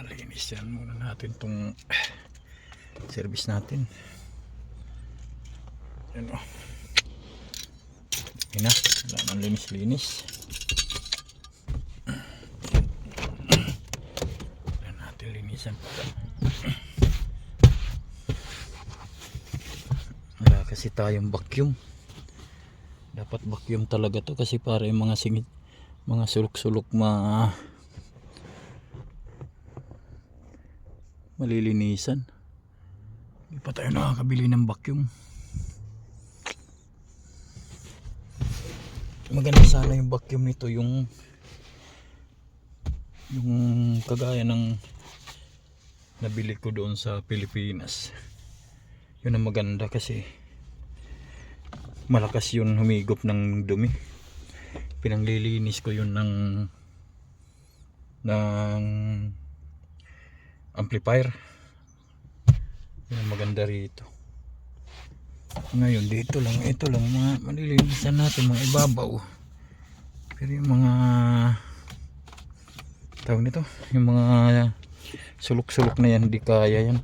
Yan, linis yan muna natin tong service natin. Yan o. Yan na. Wala nang linis-linis. Yan natin linisan para. Wala kasi tayong vacuum. Dapat vacuum talaga to kasi para yung mga singit, mga sulok-sulok ma malilinisan. Hindi pa tayo nakakabili ng vacuum. Maganda sana yung vacuum nito yung yung kagaya ng nabili ko doon sa Pilipinas. Yun ang maganda kasi malakas yun humigop ng dumi. Pinanglilinis ko yun ng ng amplifier. Yun ang maganda rito. Ngayon dito lang, ito lang mga malilinisan natin mga ibabaw. Pero yung mga tawag nito, yung mga sulok-sulok na yan, hindi kaya yan.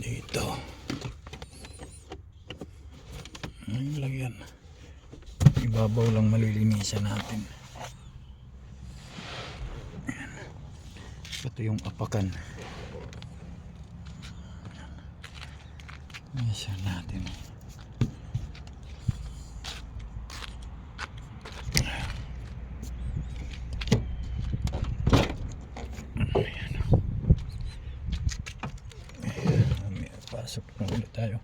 Dito. Ayun lang yan. Ibabaw lang malilinisan natin. Ayan. Ito yung apakan. Linisan natin. Ayan. May pasok na ulit tayo.